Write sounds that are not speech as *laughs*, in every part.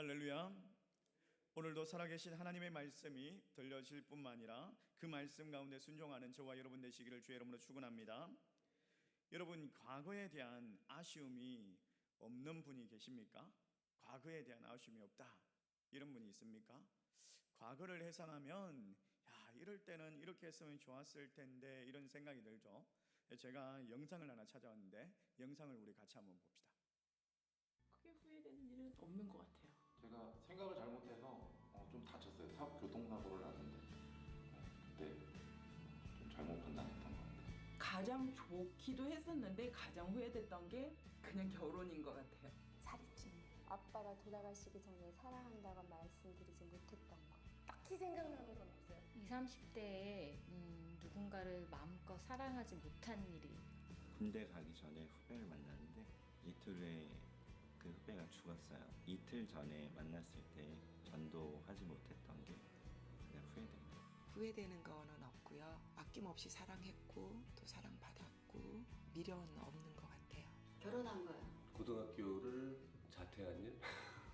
할렐루야. 오늘도 살아계신 하나님의 말씀이 들려질 뿐만 아니라 그 말씀 가운데 순종하는 저와 여러분 되시기를 주의 이름으로 축원합니다. 여러분 과거에 대한 아쉬움이 없는 분이 계십니까? 과거에 대한 아쉬움이 없다. 이런 분이 있습니까? 과거를 회상하면 야, 이럴 때는 이렇게 했으면 좋았을 텐데 이런 생각이 들죠. 제가 영상을 하나 찾아왔는데 영상을 우리 같이 한번 봅시다. 크게 후회되는 일은 없는 것. 제가 생각을 잘못해서 어, 좀 다쳤어요. 사, 교통사고를 났는데 네, 그때 좀 잘못 판단했던 것 같아요. 가장 좋기도 했었는데 가장 후회됐던 게 그냥 결혼인 것 같아요. 살이 찐 아빠가 돌아가시기 전에 사랑한다고 말씀드리지 못했던 거 딱히 생각나는 건 없어요 20, 30대에 음, 누군가를 마음껏 사랑하지 못한 일이 군대 가기 전에 후배를 만났는데 이틀 후에 그 후배가 죽었어요. 이틀 전에 만났을 때 전도하지 못했던 게 그냥 후회됩니다. 후회되는 거는 없고요. 아낌없이 사랑했고 또 사랑받았고 미련은 없는 것 같아요. 결혼한 거야. 고등학교를 자퇴한 일?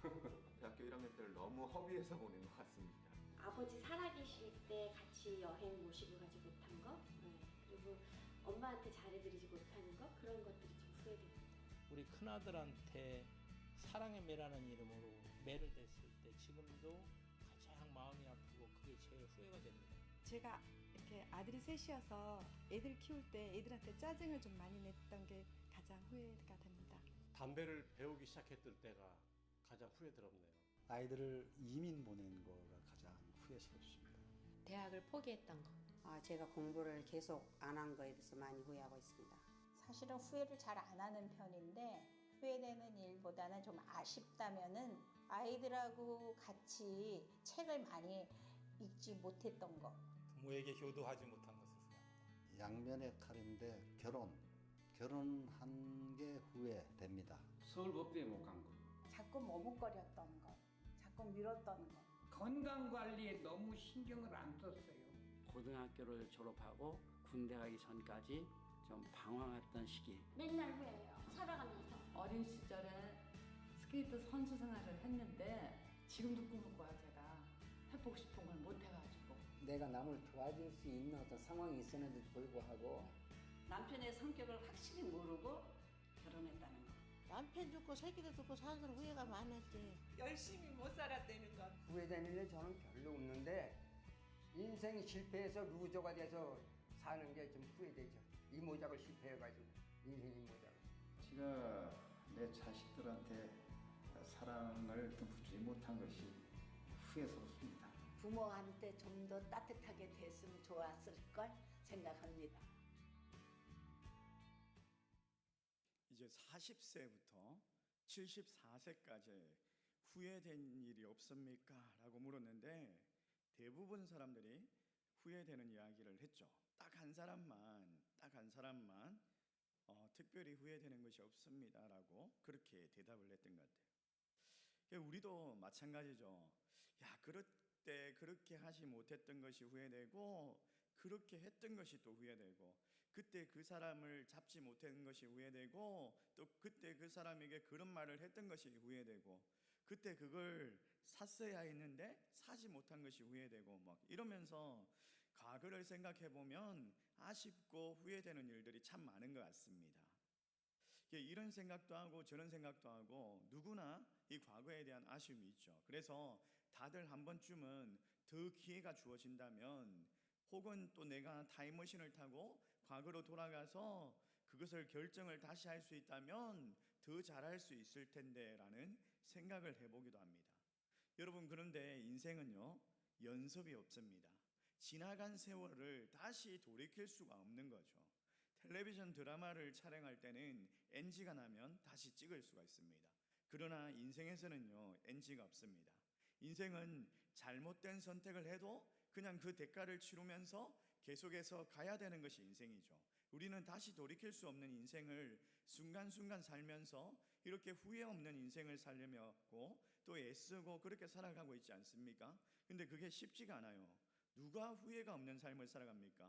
*laughs* 대학교 1학년 때를 너무 허비해서 보낸 것 같습니다. 아버지 살아계실 때 같이 여행 모시고 가지 못한 거, 네. 그리고 엄마한테 잘해드리지 못하는 거 그런 것들이 좀 후회됩니다. 우리 큰아들한테 사랑의 매라는 이름으로 매를 댔을 때 지금도 가장 마음이 아프고 그게 제일 후회가 됩니다. 제가 이렇게 아들이 셋이어서 애들 키울 때 애들한테 짜증을 좀 많이 냈던 게 가장 후회가 됩니다. 담배를 배우기 시작했을 때가 가장 후회스럽네요. 아이들을 이민 보낸 거가 가장 후회스럽습니다. 대학을 포기했던 거 아, 제가 공부를 계속 안 한 거에 대해서 많이 후회하고 있습니다. 사실은 후회를 잘 안 하는 편인데 후회되는 일보다는 좀 아쉽다면은 아이들하고 같이 책을 많이 읽지 못했던 거 부모에게 효도하지 못한 것을 후회합니다. 양면의 칼인데 결혼, 결혼한 게 후회됩니다. 서울법대에 못 간 거. 자꾸 머뭇거렸던 거 자꾸 미뤘던 거 건강 관리에 너무 신경을 안 썼어요. 고등학교를 졸업하고 군대 가기 전까지 좀 방황했던 시기. 맨날 후회해요. 어린 시절에 스케이트 선수 생활을 했는데 지금도 꿈을 꿔요 제가 해보고 싶은 걸 못 해가지고 내가 남을 도와줄 수 있는 어떤 상황이 있었는데도 불구하고 남편의 성격을 확실히 모르고 결혼했다는 거. 남편 죽고 새끼도 죽고 사는 후회가 많았지. 열심히 못 살았다는 건 후회되는 일은 저는 별로 없는데 인생이 실패해서 루저가 돼서 사는 게 좀 후회되죠. 이 모작을 실패해가지고 인생 이 모작. 제가 내 자식들한테 사랑을 듬뿍주지 못한 것이 후회스럽습니다. 부모한테 좀 더 따뜻하게 됐으면 좋았을 걸 생각합니다. 이제 40세부터 74세까지 후회된 일이 없습니까? 라고 물었는데 대부분 사람들이 후회되는 이야기를 했죠. 딱 한 사람만, 딱 한 사람만 어, 특별히 후회되는 것이 없습니다라고 그렇게 대답을 했던 것 같아요. 그러니까 우리도 마찬가지죠. 야, 그때 그렇게 하지 못했던 것이 후회되고 그렇게 했던 것이 또 후회되고 그때 그 사람을 잡지 못한 것이 후회되고 또 그때 그 사람에게 그런 말을 했던 것이 후회되고 그때 그걸 샀어야 했는데 사지 못한 것이 후회되고 막 이러면서 과거를 생각해 보면 아쉽고 후회되는 일들이 참 많은 것 같습니다. 이런 생각도 하고 저런 생각도 하고 누구나 이 과거에 대한 아쉬움이 있죠. 그래서 다들 한 번쯤은 더 기회가 주어진다면 혹은 또 내가 타임머신을 타고 과거로 돌아가서 그것을 결정을 다시 할 수 있다면 더 잘할 수 있을 텐데라는 생각을 해보기도 합니다. 여러분 그런데 인생은요 연습이 없습니다. 지나간 세월을 다시 돌이킬 수가 없는 거죠. 텔레비전 드라마를 촬영할 때는 NG가 나면 다시 찍을 수가 있습니다. 그러나 인생에서는요, NG가 없습니다. 인생은 잘못된 선택을 해도 그냥 그 대가를 치르면서 계속해서 가야 되는 것이 인생이죠. 우리는 다시 돌이킬 수 없는 인생을 순간순간 살면서 이렇게 후회 없는 인생을 살려고 또 애쓰고 그렇게 살아가고 있지 않습니까? 근데 그게 쉽지가 않아요. 누가 후회가 없는 삶을 살아갑니까?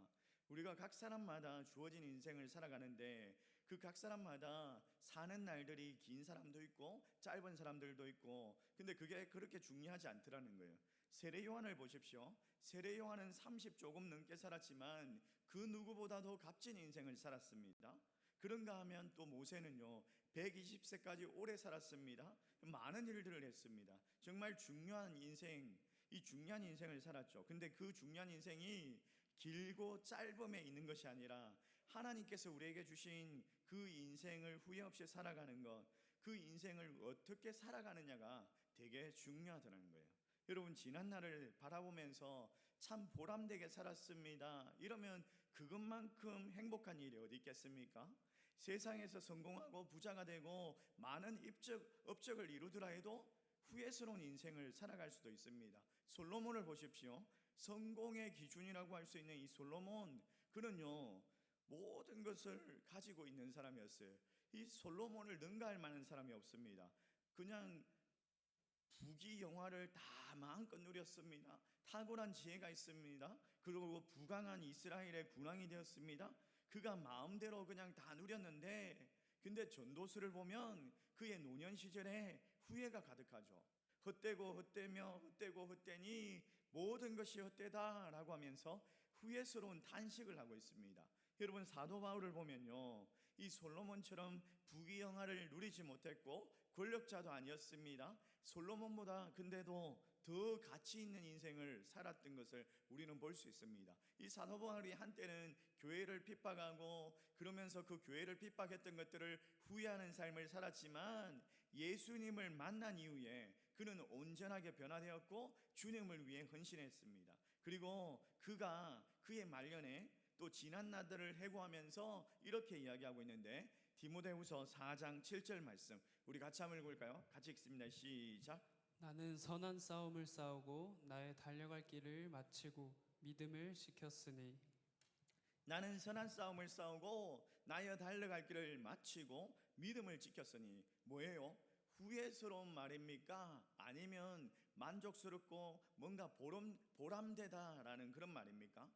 우리가 각 사람마다 주어진 인생을 살아가는데 그 각 사람마다 사는 날들이 긴 사람도 있고 짧은 사람들도 있고 근데 그게 그렇게 중요하지 않더라는 거예요. 세례 요한을 보십시오. 세례 요한은 30 조금 넘게 살았지만 그 누구보다도 값진 인생을 살았습니다. 그런가 하면 또 모세는요 120세까지 오래 살았습니다. 많은 일들을 했습니다. 정말 중요한 인생, 이 중요한 인생을 살았죠. 근데 그 중요한 인생이 길고 짧음에 있는 것이 아니라 하나님께서 우리에게 주신 그 인생을 후회 없이 살아가는 것, 그 인생을 어떻게 살아가느냐가 되게 중요하다는 거예요. 여러분 지난 날을 바라보면서 참 보람되게 살았습니다. 이러면 그것만큼 행복한 일이 어디 있겠습니까? 세상에서 성공하고 부자가 되고 많은 입적 업적을 이루더라 해도 후회스러운 인생을 살아갈 수도 있습니다. 솔로몬을 보십시오. 성공의 기준이라고 할 수 있는 이 솔로몬 그는요 모든 것을 가지고 있는 사람이었어요. 이 솔로몬을 능가할 만한 사람이 없습니다. 그냥 부귀 영화를 다 마음껏 누렸습니다. 탁월한 지혜가 있습니다. 그리고 부강한 이스라엘의 군왕이 되었습니다. 그가 마음대로 그냥 다 누렸는데 근데 전도서를 보면 그의 노년 시절에 후회가 가득하죠. 헛되고 헛되며 헛되고 헛되니 모든 것이 헛되다라고 하면서 후회스러운 탄식을 하고 있습니다. 여러분 사도 바울을 보면요. 이 솔로몬처럼 부귀영화를 누리지 못했고 권력자도 아니었습니다. 솔로몬보다 근데도 더 가치 있는 인생을 살았던 것을 우리는 볼 수 있습니다. 이 사도 바울이 한때는 교회를 핍박하고 그러면서 그 교회를 핍박했던 것들을 후회하는 삶을 살았지만 예수님을 만난 이후에 그는 온전하게 변화되었고 주님을 위해 헌신했습니다. 그리고 그가 그의 말년에 또 지난 날들을 해고하면서 이렇게 이야기하고 있는데 디모데후서 4장 7절 말씀 우리 같이 한번 읽을까요? 같이 읽습니다. 시작. 나는 선한 싸움을 싸우고 나의 달려갈 길을 마치고 믿음을 지켰으니 나는 선한 싸움을 싸우고 나의 달려갈 길을 마치고 믿음을 지켰으니 뭐예요? 후회스러운 말입니까? 아니면 만족스럽고 뭔가 보람, 보람되다라는 그런 말입니까?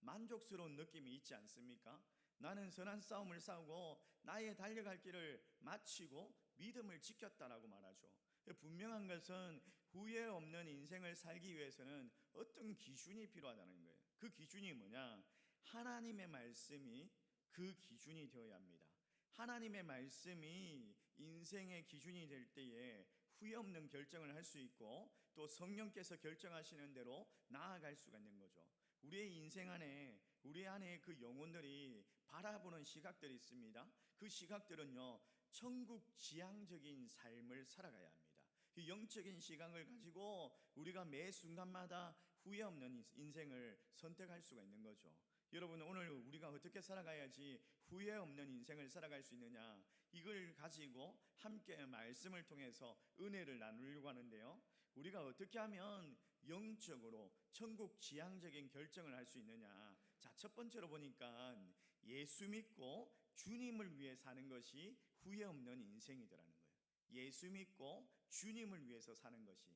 만족스러운 느낌이 있지 않습니까? 나는 선한 싸움을 싸우고 나의 달려갈 길을 마치고 믿음을 지켰다라고 말하죠. 분명한 것은 후회 없는 인생을 살기 위해서는 어떤 기준이 필요하다는 거예요. 그 기준이 뭐냐? 하나님의 말씀이 그 기준이 되어야 합니다. 하나님의 말씀이 인생의 기준이 될 때에 후회 없는 결정을 할 수 있고 또 성령께서 결정하시는 대로 나아갈 수가 있는 거죠. 우리의 인생 안에 우리 안에 그 영혼들이 바라보는 시각들이 있습니다. 그 시각들은요. 천국 지향적인 삶을 살아가야 합니다. 그 영적인 시각을 가지고 우리가 매 순간마다 후회 없는 인생을 선택할 수가 있는 거죠. 여러분 오늘 우리가 어떻게 살아가야지 후회 없는 인생을 살아갈 수 있느냐 이걸 가지고 함께 말씀을 통해서 은혜를 나누려고 하는데요. 우리가 어떻게 하면 영적으로 천국 지향적인 결정을 할 수 있느냐? 자, 첫 번째로 보니까 예수 믿고 주님을 위해 사는 것이 후회 없는 인생이더라는 거예요. 예수 믿고 주님을 위해서 사는 것이.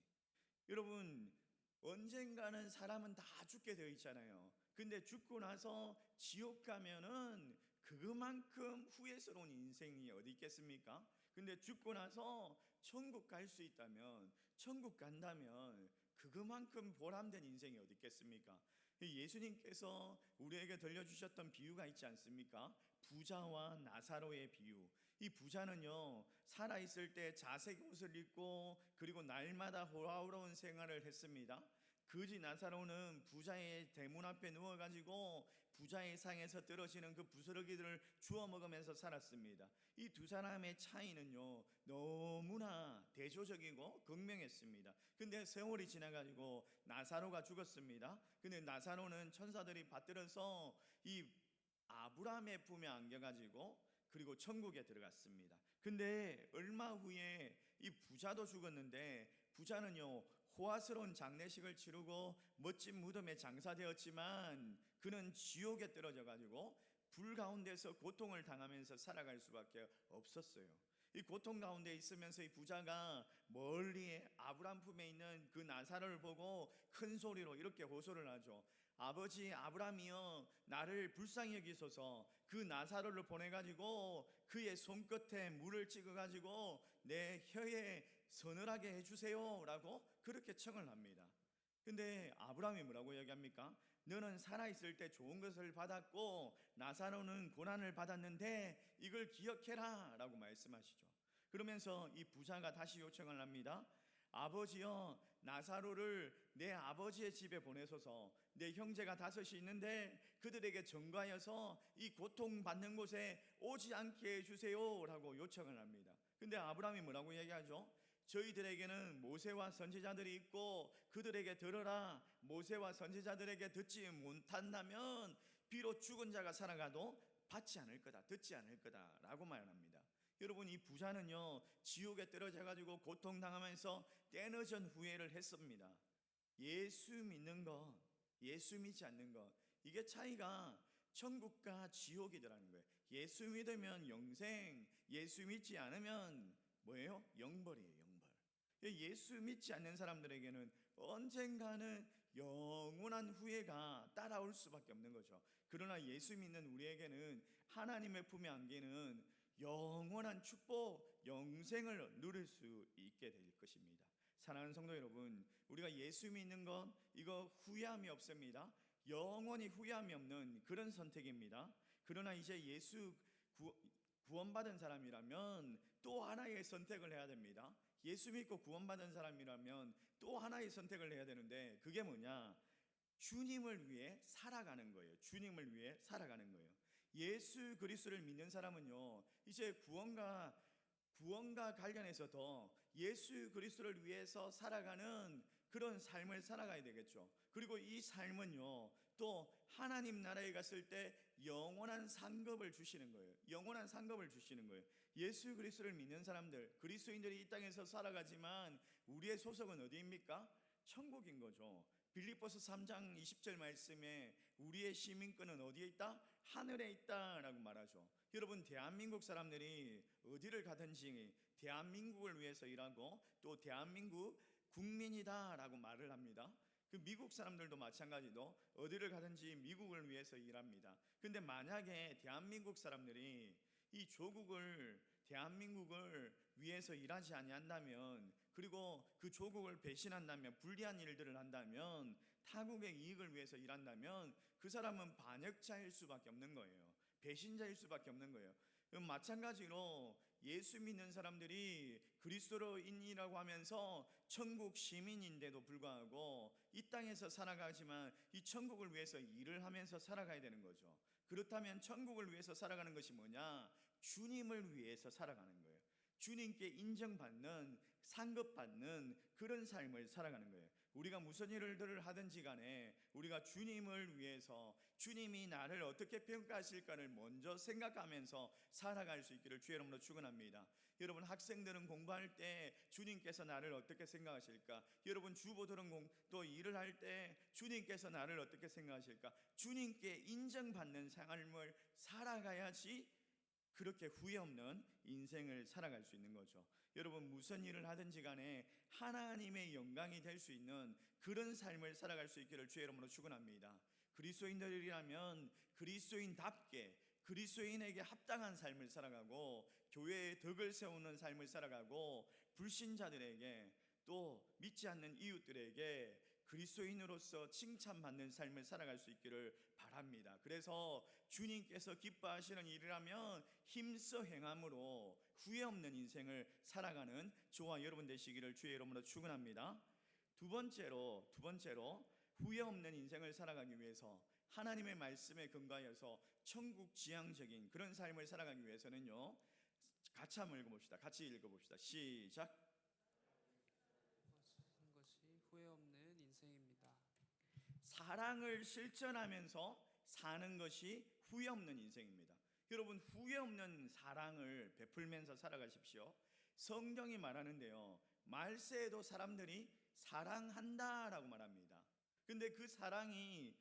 여러분, 언젠가는 사람은 다 죽게 되어 있잖아요. 근데 죽고 나서 지옥 가면은 그만큼 후회스러운 인생이 어디 있겠습니까? 근데 죽고 나서 천국 갈 수 있다면, 천국 간다면 그만큼 보람된 인생이 어디 있겠습니까? 예수님께서 우리에게 들려주셨던 비유가 있지 않습니까? 부자와 나사로의 비유. 이 부자는요, 살아있을 때 자색 옷을 입고 그리고 날마다 호화로운 생활을 했습니다. 그지 나사로는 부자의 대문 앞에 누워가지고 부자의 상에서 떨어지는 그 부스러기들을 주워 먹으면서 살았습니다. 이 두 사람의 차이는요 너무나 대조적이고 극명했습니다. 근데 세월이 지나가지고 나사로가 죽었습니다. 근데 나사로는 천사들이 받들어서 이 아브라함의 품에 안겨가지고 그리고 천국에 들어갔습니다. 근데 얼마 후에 이 부자도 죽었는데 부자는요 호화스러운 장례식을 치르고 멋진 무덤에 장사되었지만 그는 지옥에 떨어져 가지고 불 가운데서 고통을 당하면서 살아갈 수밖에 없었어요. 이 고통 가운데 있으면서 이 부자가 멀리에 아브람 품에 있는 그 나사로를 보고 큰 소리로 이렇게 호소를 하죠. 아버지 아브라함이여 나를 불쌍히 여기소서 그 나사로를 보내 가지고 그의 손끝에 물을 찍어 가지고 내 혀에 서늘하게 해 주세요 라고 그렇게 청을 합니다. 근데 아브라함이 뭐라고 얘기합니까? 너는 살아 있을 때 좋은 것을 받았고 나사로는 고난을 받았는데 이걸 기억해라 라고 말씀하시죠. 그러면서 이 부자가 다시 요청을 합니다. 아버지여 나사로를 내 아버지의 집에 보내소서 내 형제가 다섯이 있는데 그들에게 전가하여서 이 고통받는 곳에 오지 않게 해주세요 라고 요청을 합니다. 근데 아브라함이 뭐라고 얘기하죠? 저희들에게는 모세와 선지자들이 있고 그들에게 들어라 모세와 선지자들에게 듣지 못한다면 비록 죽은 자가 살아가도 받지 않을 거다 듣지 않을 거다라고 말합니다. 여러분 이 부자는요 지옥에 떨어져 가지고 고통 당하면서 때늦은 후회를 했습니다. 예수 믿는 것, 예수 믿지 않는 것 이게 차이가 천국과 지옥이더라는 거예요. 예수 믿으면 영생, 예수 믿지 않으면 뭐예요? 영벌이에요, 영벌. 예수 믿지 않는 사람들에게는 언젠가는 영원한 후회가 따라올 수밖에 없는 거죠. 그러나 예수 믿는 우리에게는 하나님의 품에 안기는 영원한 축복, 영생을 누릴 수 있게 될 것입니다. 사랑하는 성도 여러분, 우리가 예수 믿는 것 이거 후회함이 없습니다. 영원히 후회함이 없는 그런 선택입니다. 그러나 이제 예수 구, 구원받은 사람이라면 또 하나의 선택을 해야 됩니다. 예수 믿고 구원받은 사람이라면 또 하나의 선택을 해야 되는데 그게 뭐냐? 주님을 위해 살아가는 거예요. 주님을 위해 살아가는 거예요. 예수 그리스도를 믿는 사람은요. 이제 구원과 구원과 관련해서도 예수 그리스도를 위해서 살아가는 그런 삶을 살아가야 되겠죠. 그리고 이 삶은요. 또 하나님 나라에 갔을 때 영원한 상급을 주시는 거예요. 영원한 상급을 주시는 거예요. 예수 그리스도를 믿는 사람들, 그리스도인들이 이 땅에서 살아가지만 우리의 소속은 어디입니까? 천국인 거죠. 빌립보서 3장 20절 말씀에 우리의 시민권은 어디에 있다? 하늘에 있다라고 말하죠. 여러분 대한민국 사람들이 어디를 가든지 대한민국을 위해서 일하고 또 대한민국 국민이다라고 말을 합니다. 그 미국 사람들도 마찬가지로 어디를 가든지 미국을 위해서 일합니다. 근데 만약에 대한민국 사람들이 이 조국을 대한민국을 위해서 일하지 아니한다면 그리고 그 조국을 배신한다면 불리한 일들을 한다면 타국의 이익을 위해서 일한다면 그 사람은 반역자일 수밖에 없는 거예요. 배신자일 수밖에 없는 거예요. 마찬가지로 예수 믿는 사람들이 그리스도로인이라고 하면서 천국 시민인데도 불구하고 이 땅에서 살아가지만 이 천국을 위해서 일을 하면서 살아가야 되는 거죠. 그렇다면 천국을 위해서 살아가는 것이 뭐냐? 주님을 위해서 살아가는 거예요. 주님께 인정받는 상급받는 그런 삶을 살아가는 거예요. 우리가 무슨 일을 하든지 간에 우리가 주님을 위해서 주님이 나를 어떻게 평가하실까를 먼저 생각하면서 살아갈 수 있기를 주의 이름으로 축원합니다. 여러분 학생들은 공부할 때 주님께서 나를 어떻게 생각하실까? 여러분 주부들은 공, 또 일을 할 때 주님께서 나를 어떻게 생각하실까? 주님께 인정받는 삶을 살아가야지 그렇게 후회 없는 인생을 살아갈 수 있는 거죠. 여러분 무슨 일을 하든지 간에 하나님의 영광이 될 수 있는 그런 삶을 살아갈 수 있기를 주의 이름으로 축원합니다. 그리스도인들이라면 그리스도인답게 그리스도인에게 합당한 삶을 살아가고 교회의 덕을 세우는 삶을 살아가고 불신자들에게 또 믿지 않는 이웃들에게 그리스도인으로서 칭찬받는 삶을 살아갈 수 있기를 바랍니다. 그래서 주님께서 기뻐하시는 일이라면 힘써 행함으로 후회 없는 인생을 살아가는 저와 여러분 되시기를 주의 이름으로 축원합니다. 두 번째로 두 번째로 후회 없는 인생을 살아가기 위해서 하나님의 말씀에 근거하여서 천국 지향적인 그런 삶을 살아가기 위해서는요. 같이 한번 읽어봅시다. 같이 읽어봅시다. 시작. 하는 것이 후회 없는 인생입니다. 사랑을 실천하면서 사는 것이 후회 없는 인생입니다. 여러분 후회 없는 사랑을 베풀면서 살아가십시오. 성경이 말하는데요. 말세에도 사람들이 사랑한다라고 말합니다. 근데 그 사랑이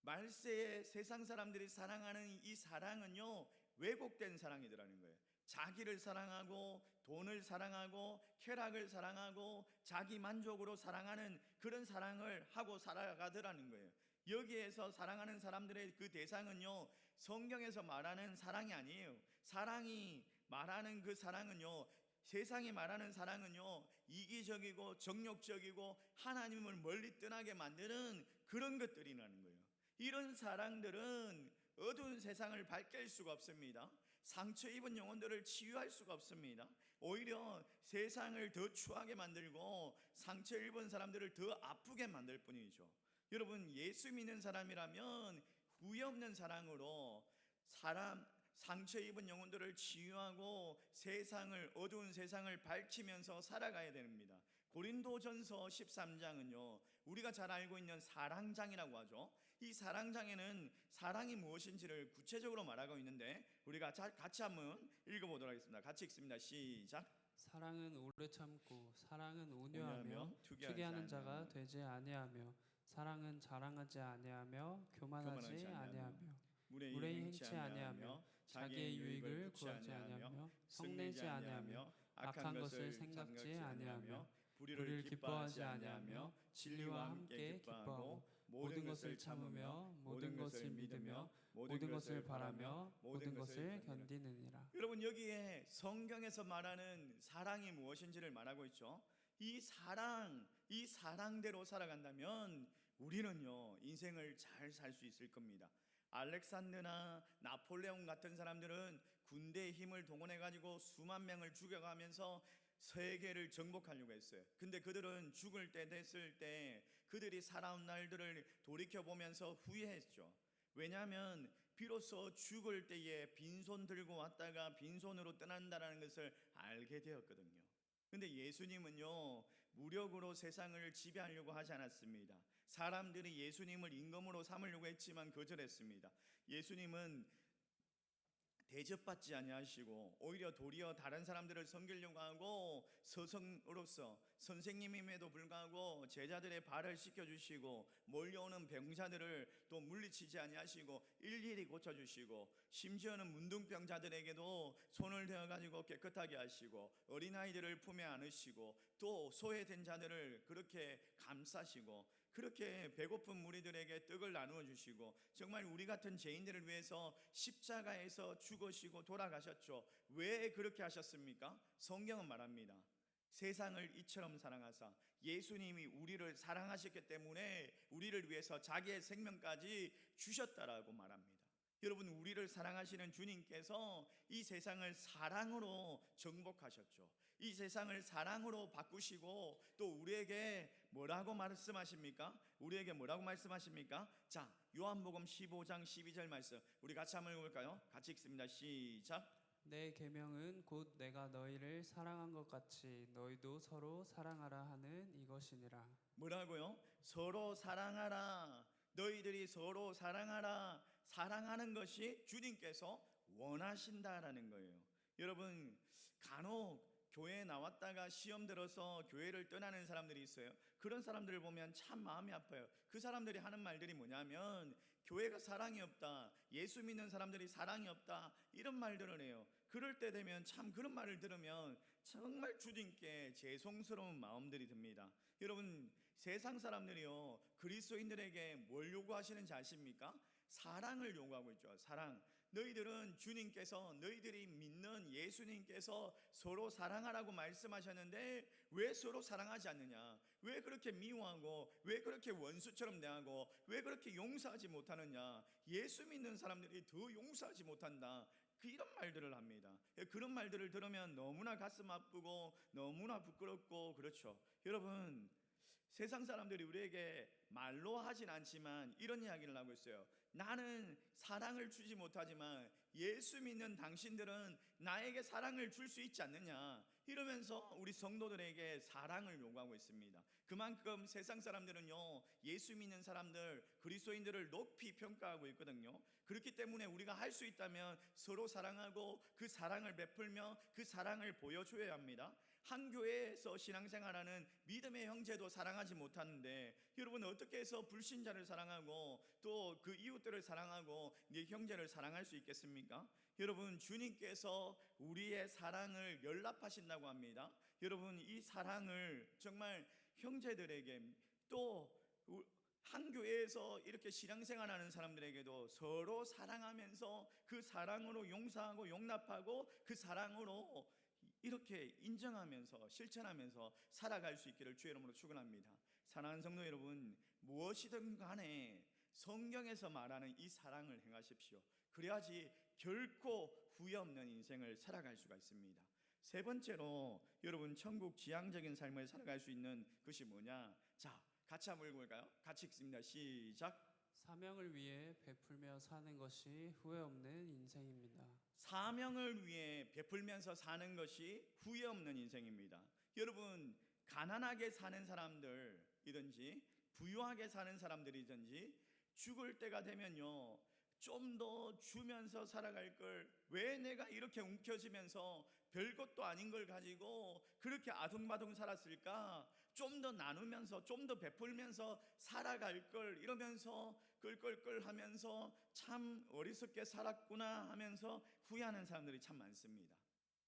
말세에 세상 사람들이 사랑하는 이 사랑은요. 왜곡된 사랑이더라는 거예요. 자기를 사랑하고 돈을 사랑하고 쾌락을 사랑하고 자기 만족으로 사랑하는 그런 사랑을 하고 살아가더라는 거예요. 여기에서 사랑하는 사람들의 그 대상은요, 성경에서 말하는 사랑이 아니에요. 사랑이 말하는 그 사랑은요, 세상이 말하는 사랑은요, 이기적이고 정욕적이고 하나님을 멀리 떠나게 만드는 그런 것들이라는 거예요. 이런 사랑들은 어두운 세상을 밝힐 수가 없습니다. 상처 입은 영혼들을 치유할 수가 없습니다. 오히려 세상을 더 추하게 만들고 상처 입은 사람들을 더 아프게 만들 뿐이죠. 여러분 예수 믿는 사람이라면 후회 없는 사랑으로 사람 상처 입은 영혼들을 치유하고 세상을 어두운 세상을 밝히면서 살아가야 됩니다. 고린도전서 13장은요. 우리가 잘 알고 있는 사랑장이라고 하죠. 이 사랑장에는 사랑이 무엇인지를 구체적으로 말하고 있는데 우리가 자- 같이 한번 읽어 보도록 하겠습니다. 같이 읽습니다. 시작. 사랑은 오래 참고 사랑은 온유하며 투기하는 자가 되지 아니하며 사랑은 자랑하지 아니하며 교만하지 교만하지 아니하며 무례히 행치 아니하며 자기의 유익을 구하지 아니하며 성내지 아니하며 악한 것을 생각지 아니하며 불의를 기뻐하지 아니하며 진리와 함께 기뻐하고 모든 것을 참으며 모든 것을 믿으며 모든 것을 바라며 모든 것을 견디느니라. 여러분 여기에 성경에서 말하는 사랑이 무엇인지를 말하고 있죠. 이 사랑, 이 사랑대로 살아간다면 우리는요 인생을 잘 살 수 있을 겁니다. 알렉산드나 나폴레옹 같은 사람들은 군대의 힘을 동원해 가지고 수만 명을 죽여가면서 세계를 정복하려고 했어요. 근데 그들은 죽을 때 됐을 때 그들이 살아온 날들을 돌이켜 보면서 후회했죠. 왜냐하면 비로소 죽을 때에 빈손 들고 왔다가 빈손으로 떠난다라는 것을 알게 되었거든요. 근데 예수님은요, 무력으로 세상을 지배하려고 하지 않았습니다. 사람들이 예수님을 임금으로 삼으려고 했지만 거절했습니다. 예수님은 대접받지 아니하시고 오히려 도리어 다른 사람들을 섬기려고 하고 서성으로서 선생님임에도 불구하고 제자들의 발을 씻겨 주시고 몰려오는 병자들을 또 물리치지 아니하시고 일일이 고쳐 주시고 심지어는 문둥병자들에게도 손을 대어 가지고 깨끗하게 하시고 어린아이들을 품에 안으시고 또 소외된 자들을 그렇게 감싸시고 그렇게 배고픈 무리들에게 떡을 나누어 주시고 정말 우리 같은 죄인들을 위해서 십자가에서 죽으시고 돌아가셨죠. 왜 그렇게 하셨습니까? 성경은 말합니다. 세상을 이처럼 사랑하사 예수님이 우리를 사랑하셨기 때문에 우리를 위해서 자기의 생명까지 주셨다라고 말합니다. 여러분 우리를 사랑하시는 주님께서 이 세상을 사랑으로 정복하셨죠. 이 세상을 사랑으로 바꾸시고 또 우리에게 뭐라고 말씀하십니까? 우리에게 뭐라고 말씀하십니까? 자, 요한복음 15장 12절 말씀 우리 같이 한번 읽어볼까요? 같이 읽습니다. 시작. 내 계명은 곧 내가 너희를 사랑한 것 같이 너희도 서로 사랑하라 하는 이것이니라. 뭐라고요? 서로 사랑하라. 너희들이 서로 사랑하라. 사랑하는 것이 주님께서 원하신다라는 거예요. 여러분, 간혹 교회에 나왔다가 시험 들어서 교회를 떠나는 사람들이 있어요. 그런 사람들을 보면 참 마음이 아파요. 그 사람들이 하는 말들이 뭐냐면 교회가 사랑이 없다. 예수 믿는 사람들이 사랑이 없다. 이런 말들을 해요. 그럴 때 되면 참 그런 말을 들으면 정말 주님께 죄송스러운 마음들이 듭니다. 여러분, 세상 사람들이요. 그리스도인들에게 뭘 요구하시는지 아십니까? 사랑을 요구하고 있죠. 사랑. 너희들은 주님께서 너희들이 믿는 예수님께서 서로 사랑하라고 말씀하셨는데 왜 서로 사랑하지 않느냐? 왜 그렇게 미워하고 왜 그렇게 원수처럼 대하고 왜 그렇게 용서하지 못하느냐? 예수 믿는 사람들이 더 용서하지 못한다. 그 이런 말들을 합니다. 그런 말들을 들으면 너무나 가슴 아프고 너무나 부끄럽고 그렇죠. 여러분 세상 사람들이 우리에게 말로 하진 않지만 이런 이야기를 하고 있어요. 나는 사랑을 주지 못하지만 예수 믿는 당신들은 나에게 사랑을 줄 수 있지 않느냐. 이러면서 우리 성도들에게 사랑을 요구하고 있습니다. 그만큼 세상 사람들은요, 예수 믿는 사람들, 그리스도인들을 높이 평가하고 있거든요. 그렇기 때문에 우리가 할 수 있다면 서로 사랑하고 그 사랑을 베풀며 그 사랑을 보여줘야 합니다. 한 교회에서 신앙생활하는 믿음의 형제도 사랑하지 못하는데 여러분 어떻게 해서 불신자를 사랑하고 또 그 이웃들을 사랑하고 네 형제를 사랑할 수 있겠습니까? 여러분 주님께서 우리의 사랑을 연락하신다고 합니다. 여러분 이 사랑을 정말 형제들에게 또 한 교회에서 이렇게 신앙생활하는 사람들에게도 서로 사랑하면서 그 사랑으로 용서하고 용납하고 그 사랑으로 이렇게 인정하면서 실천하면서 살아갈 수 있기를 주의 이름으로 축원합니다. 사랑하는 성도 여러분, 무엇이든 간에 성경에서 말하는 이 사랑을 행하십시오. 그래야지 결코 후회 없는 인생을 살아갈 수가 있습니다. 세 번째로 여러분 천국 지향적인 삶을 살아갈 수 있는 것이 뭐냐? 자, 같이 한번 읽어볼까요? 같이 읽습니다. 시작. 사명을 위해 베풀며 사는 것이 후회 없는 인생입니다. 사명을 위해 베풀면서 사는 것이 후회 없는 인생입니다. 여러분 가난하게 사는 사람들이든지 부유하게 사는 사람들이든지 죽을 때가 되면요 좀 더 주면서 살아갈 걸 왜 내가 이렇게 움켜쥐면서 별것도 아닌 걸 가지고 그렇게 아둥바둥 살았을까? 좀 더 나누면서 좀 더 베풀면서 살아갈 걸 이러면서 끌끌끌 하면서 참 어리석게 살았구나 하면서 후회하는 사람들이 참 많습니다.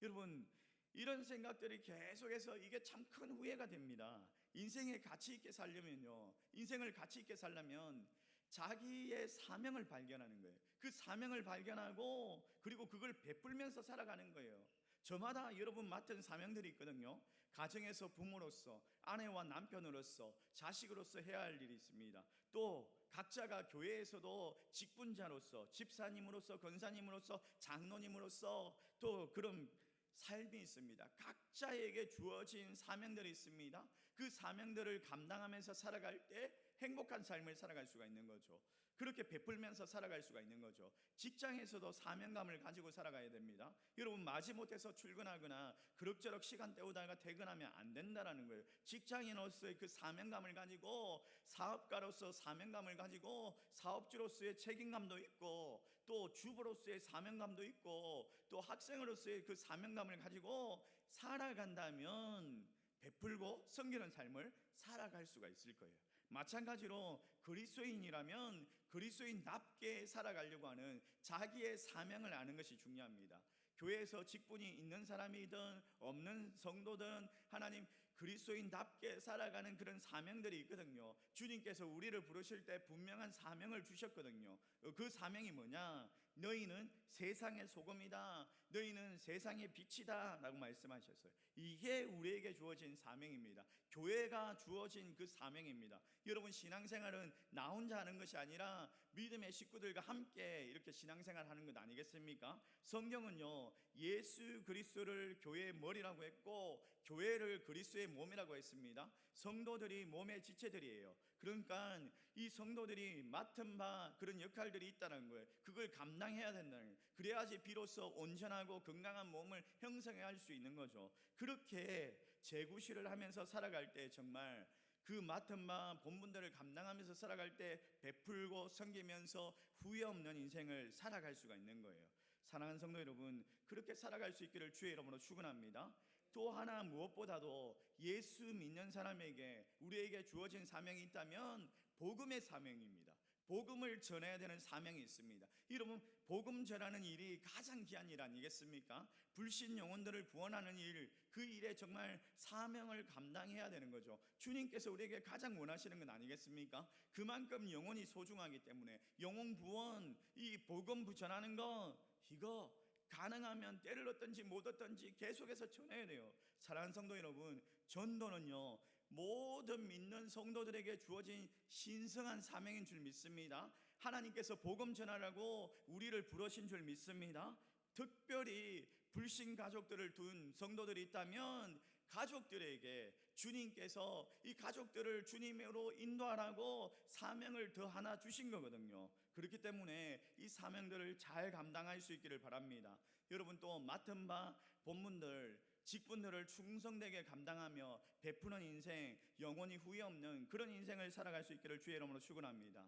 여러분 이런 생각들이 계속해서 이게 참 큰 후회가 됩니다. 인생에 가치 있게 살려면요. 인생을 가치 있게 살려면 자기의 사명을 발견하는 거예요. 그 사명을 발견하고 그리고 그걸 베풀면서 살아가는 거예요. 저마다 여러분 맡은 사명들이 있거든요. 가정에서 부모로서, 아내와 남편으로서, 자식으로서 해야 할 일이 있습니다. 또 각자가 교회에서도 직분자로서, 집사님으로서, 권사님으로서, 장로님으로서 또 그런 삶이 있습니다. 각자에게 주어진 사명들이 있습니다. 그 사명들을 감당하면서 살아갈 때 행복한 삶을 살아갈 수가 있는 거죠. 그렇게 베풀면서 살아갈 수가 있는 거죠. 직장에서도 사명감을 가지고 살아가야 됩니다. 여러분 마지못해서 출근하거나 그럭저럭 시간 때우다가 퇴근하면 안 된다라는 거예요. 직장인으로서의 그 사명감을 가지고 사업가로서 사명감을 가지고 사업주로서의 책임감도 있고 또 주부로서의 사명감도 있고 또 학생으로서의 그 사명감을 가지고 살아간다면 베풀고 섬기는 삶을 살아갈 수가 있을 거예요. 마찬가지로 그리스도인이라면 그리스도인답게 살아가려고 하는 자기의 사명을 아는 것이 중요합니다. 교회에서 직분이 있는 사람이든 없는 성도든 하나님 그리스도인답게 살아가는 그런 사명들이 있거든요. 주님께서 우리를 부르실 때 분명한 사명을 주셨거든요. 그 사명이 뭐냐? 너희는 세상의 소금이다. 너희는 세상의 빛이다. 라고 말씀하셨어요. 이게 우리에게 주어진 사명입니다. 교회가 주어진 그 사명입니다. 여러분, 신앙생활은 나 혼자 하는 것이 아니라 믿음의 식구들과 함께 이렇게 신앙생활 하는 것 아니겠습니까? 성경은요, 예수 그리스도를 교회의 머리라고 했고, 교회를 그리스도의 몸이라고 했습니다. 성도들이 몸의 지체들이에요. 그러니까 이 성도들이 맡은 바 그런 역할들이 있다는 거예요. 그걸 감당해야 된다는 거예요. 그래야지 비로소 온전하고 건강한 몸을 형성해 할수 있는 거죠. 그렇게 재구실을 하면서 살아갈 때 정말 그 맡은 바 본분들을 감당하면서 살아갈 때 베풀고 섬기면서 후회 없는 인생을 살아갈 수가 있는 거예요. 사랑하는 성도 여러분, 그렇게 살아갈 수 있기를 주의 이름으로 축원합니다. 또 하나 무엇보다도 예수 믿는 사람에게 우리에게 주어진 사명이 있다면 복음의 사명입니다. 복음을 전해야 되는 사명이 있습니다. 여러분 복음 전하는 일이 가장 귀한 일 아니겠습니까? 불신 영혼들을 구원하는 일, 그 일에 정말 사명을 감당해야 되는 거죠. 주님께서 우리에게 가장 원하시는 건 아니겠습니까? 그만큼 영혼이 소중하기 때문에 영혼 구원, 이 복음 전하는 거 이거 가능하면 때를 얻든지 못 얻든지 계속해서 전해야 돼요. 사랑하는 성도 여러분, 전도는요. 모든 믿는 성도들에게 주어진 신성한 사명인 줄 믿습니다. 하나님께서 복음 전하라고 우리를 부르신 줄 믿습니다. 특별히 불신 가족들을 둔 성도들이 있다면 가족들에게 주님께서 이 가족들을 주님으로 인도하라고 사명을 더 하나 주신 거거든요. 그렇기 때문에 이 사명들을 잘 감당할 수 있기를 바랍니다. 여러분 또 맡은 바 본문들 직분들을 충성되게 감당하며 베푸는 인생, 영원히 후회 없는 그런 인생을 살아갈 수 있기를 주의 이름으로 축원합니다.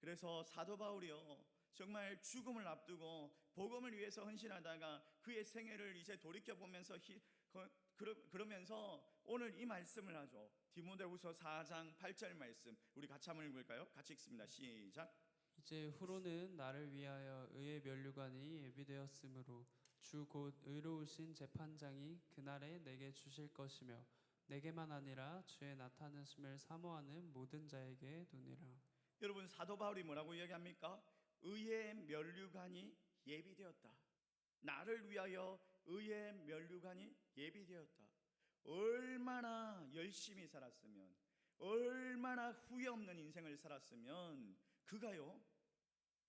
그래서 사도 바울이요 정말 죽음을 앞두고 복음을 위해서 헌신하다가 그의 생애를 이제 돌이켜 보면서 그러면서 오늘 이 말씀을 하죠. 디모데후서 4장 8절 말씀 우리 같이 한번 읽을까요? 같이 읽습니다. 시작. 이제 후로는 나를 위하여 의의 면류관이 예비되었으므로 주 곧 의로우신 재판장이 그날에 내게 주실 것이며 내게만 아니라 주의 나타나심을 사모하는 모든 자에게 도니라. 여러분 사도 바울이 뭐라고 이야기합니까? 의의 면류관이 예비되었다. 나를 위하여 의의 면류관이 예비되었다. 얼마나 열심히 살았으면 얼마나 후회 없는 인생을 살았으면 그가요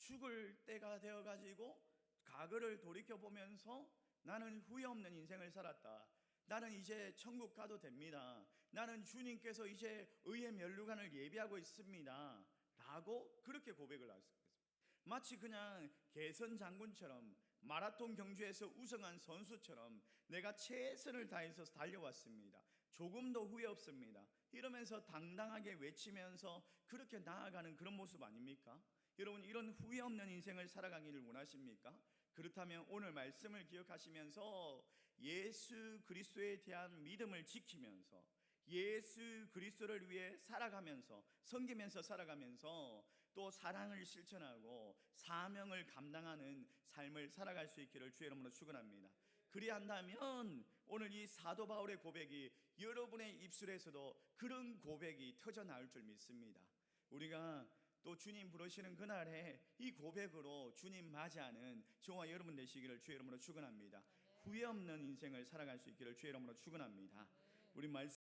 죽을 때가 되어 가지고 과거를 돌이켜 보면서 나는 후회 없는 인생을 살았다. 나는 이제 천국 가도 됩니다. 나는 주님께서 이제 의의 면류관을 예비하고 있습니다. 라고 그렇게 고백을 하셨습니다. 마치 그냥 개선 장군처럼 마라톤 경주에서 우승한 선수처럼 내가 최선을 다해서 달려왔습니다. 조금도 후회 없습니다. 이러면서 당당하게 외치면서 그렇게 나아가는 그런 모습 아닙니까? 여러분 이런 후회 없는 인생을 살아가기를 원하십니까? 그렇다면 오늘 말씀을 기억하시면서 예수 그리스도에 대한 믿음을 지키면서 예수 그리스도를 위해 살아가면서 섬기면서 살아가면서 또 사랑을 실천하고 사명을 감당하는 삶을 살아갈 수 있기를 주의 이름으로 축원합니다. 그리한다면 오늘 이 사도 바울의 고백이 여러분의 입술에서도 그런 고백이 터져 나올 줄 믿습니다. 우리가 또 주님 부르시는 그날에 이 고백으로 주님 맞이하는 저와 여러분 되시기를 주의 이름으로 축원합니다. 후회 없는 인생을 살아갈 수 있기를 주의 이름으로 축원합니다. 우리 말씀